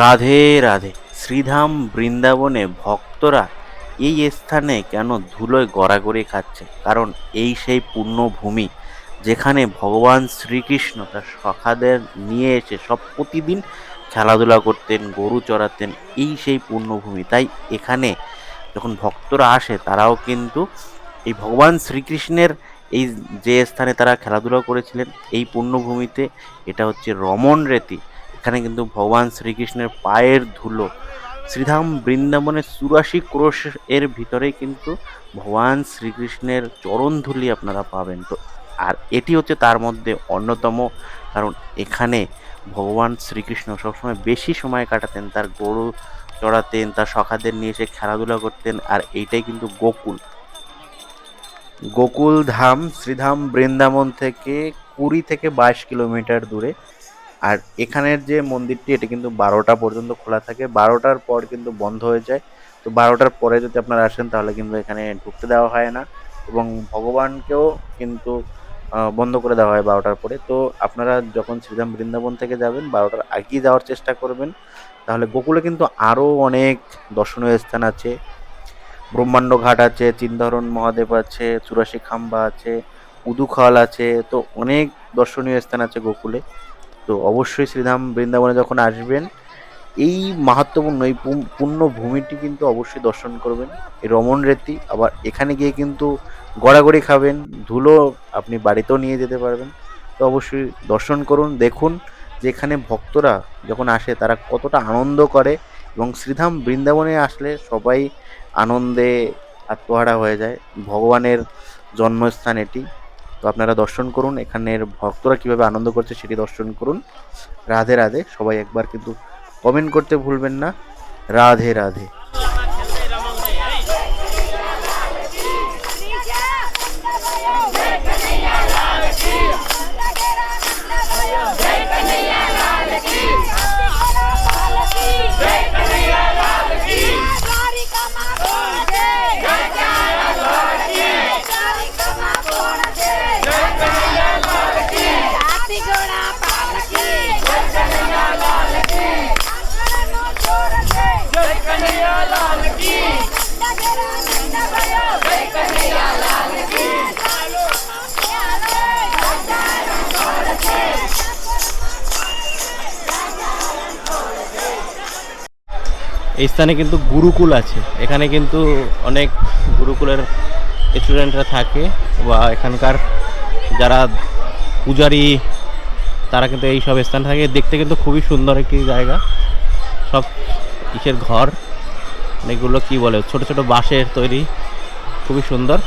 রাধে রাধে। শ্রীধাম বৃন্দাবনে ভক্তরা এই স্থানে কেন ধুলোয় গড়াগড়ি খাচ্ছে? কারণ এই সেই পুণ্যভূমি যেখানে ভগবান শ্রীকৃষ্ণ তার সখাদের নিয়ে এসে সব প্রতিদিন খেলাধুলা করতেন, গরু চড়াতেন, এই সেই পুণ্যভূমি তাই এখানে যখন ভক্তরা আসে, তারাও কিন্তু এই ভগবান শ্রীকৃষ্ণের এই যে স্থানে তারা খেলাধুলা করেছিলেন, এই পুণ্যভূমিতে এটা হচ্ছে রমণ রেতি। এখানে কিন্তু ভগবান শ্রীকৃষ্ণের পায়ের ধুলো, শ্রীধাম বৃন্দাবনের চুরাশি ক্রোশ এর ভিতরে কিন্তু ভগবান শ্রীকৃষ্ণের চরণ ধুলি আপনারা পাবেন। তো, আর এটি হচ্ছে তার মধ্যে অন্যতম, কারণ এখানে ভগবান শ্রীকৃষ্ণ সবসময় বেশি সময় কাটাতেন, তার গরু চড়াতেন, তার সখাদের নিয়ে এসে খেলাধুলা করতেন, আর এইটাই কিন্তু গোকুল। গোকুল ধাম, শ্রীধাম বৃন্দাবন থেকে কুড়ি থেকে বাইশ কিলোমিটার দূরে আর এখানের যে মন্দিরটি, এটা কিন্তু বারোটা পর্যন্ত খোলা থাকে। বারোটার পর কিন্তু বন্ধ হয়ে যায়। তো বারোটার পরে যদি আপনারা আসেন, তাহলে কিন্তু এখানে ঢুকতে দেওয়া হয় না এবং ভগবানকেও কিন্তু বন্ধ করে দেওয়া হয় বারোটার পরে। তো আপনারা যখন শ্রীধাম বৃন্দাবন থেকে যাবেন, বারোটার আগেই যাওয়ার চেষ্টা করবেন। তাহলে গোকুলে কিন্তু আরও অনেক দর্শনীয় স্থান আছে। ব্রহ্মাণ্ড ঘাট আছে চিন্দহরণ মহাদেব আছে, চুরাশি খাম্বা আছে, উদুখাল আছে। তো অনেক দর্শনীয় স্থান আছে গোকুলে। তো অবশ্যই শ্রীধাম বৃন্দাবনে যখন আসবেন, এই মাহাত্মপূর্ণ এই পূ- পূর্ণ ভূমিটি কিন্তু অবশ্যই দর্শন করবেন। এই রমণ রেতি আবার এখানে গিয়ে কিন্তু গড়াগড়ি খাবেন, ধুলো আপনি বাড়িতেও নিয়ে যেতে পারবেন। তো অবশ্যই দর্শন করুন, দেখুন যে এখানে ভক্তরা যখন আসে, তারা কতটা আনন্দ করে এবং শ্রীধাম বৃন্দাবনে আসলে সবাই আনন্দে আত্মহারা হয়ে যায়। ভগবানের জন্মস্থান এটি। তো আপনারা দর্শন করুন, এখানের ভক্তরা কীভাবে আনন্দ করছে সেটি দর্শন করুন। রাধে রাধে, সবাই একবার কিন্তু কমেন্ট করতে ভুলবেন না। রাধে রাধে। এই স্থানে কিন্তু গুরুকুল আছে। এখানে কিন্তু অনেক গুরুকুলের স্টুডেন্টরা থাকে বা এখানকার যারা পূজারি, তারা কিন্তু এই সব স্থান থাকে। দেখতে কিন্তু খুবই সুন্দর একটি জায়গা। সব ইসের ঘর, অনেকগুলো কি বলে, ছোট ছোট বাঁশের তৈরি। খুবই সুন্দর।